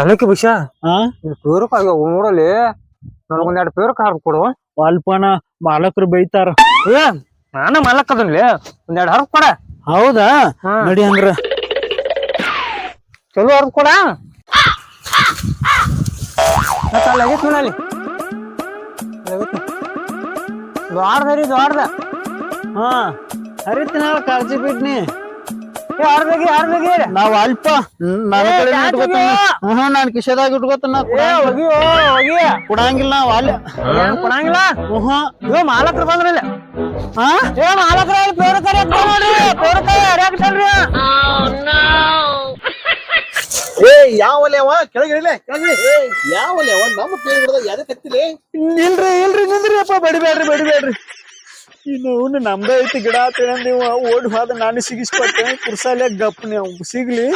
ಎಲ್ಲಕ್ಕೆ ವಿಷಯ ಹಾ ಪೇರಕ್ ಆಗ್ಯಾವ ನೋಡಲಿ. ನನಗೊಂದ್ ಎರಡು ಪೇರಕ್ ಹಾರ್ ಕೊಡು. ಅಲ್ಪನ ಮಾಲಕರು ಬೈತಾರ. ಏ ನಾನು ಅದನ್ಲಿ. ಒಂದ್ ಎರಡು ಹರ್ಕ್ ಕೊಡ. ಹೌದಾ? ನಡಿ ಅಂದ್ರ ಚಲೋ ಹರ್ಕ್ ಕೊಡ. ಮತ್ತೆ ಅಲ್ಲಿ ಆಗೈತ್ ನೋಡಲ್ಲಿ. ದ್ವಾರದರಿ ದ್ವಾರದ ಹಾ. ಹರಿತಿನ ಕಾಳಜಿ ಬಿಡ್ನಿ ನಾವ್ ಅಲ್ಪ ನಾನು ನನ್ನ ಕಡೆ ಇಟ್ಕೊತಾನ? ಹ್ಮ್ ನಾನ್ ಕಿಶೆದಾಗ ಇಟ್ಕೊತಾನ ಏ ಹೋಗಿ ಹೋಗಿ. ಕೊಡಂಗಿಲ್ಲ ನಾವ್ ಅಲ್ಲಿ. ಏನ್ ಕೊಡಂಗಿಲ್ಲ. ಹ್ಮ್ ಮಾಲಕ್ರ ಮಾಲಕ್ರು ಬಂದ್ರಲ್ಲ ಹಾ ಏ ಮಾಲಕ್ರ ಪೇರಕರಿ ನೋಡ್ರಿ ಪೇರಕರಿ ಹರಿಯಾಕ್ತಲ್ರಿ ಏ ಯಾವ ಅವ? ಕೆಳಗಿಳಿಲೆ ಕೆಳಗಿಳಿ ಏ ಯಾವ ಅವ? ನಮ್ಮ ಕೇಳಿ ಯಾರೇ ಕತ್ತಿಲಿ ಇಲ್ರಿ ಇಲ್ರಿ ನಿಂದ್ರಿ ಅಪ್ಪ ಬಡಿಬೇಡ್ರಿ ಬಡಿಬೇಡ್ರಿ. ಇನ್ನು ಇವ್ನು ನಮ್ದೇ ಐತಿ ಗಿಡ ತಿಳಂದಿವ ಓಡಿ ಹೋದ ನಾನು ಸಿಗಿಸ್ಕೊಟ್ಟೆ ಕುರ್ಸಾಲೆ ಗಪ್ ನೀವು ಸಿಗ್ಲಿ.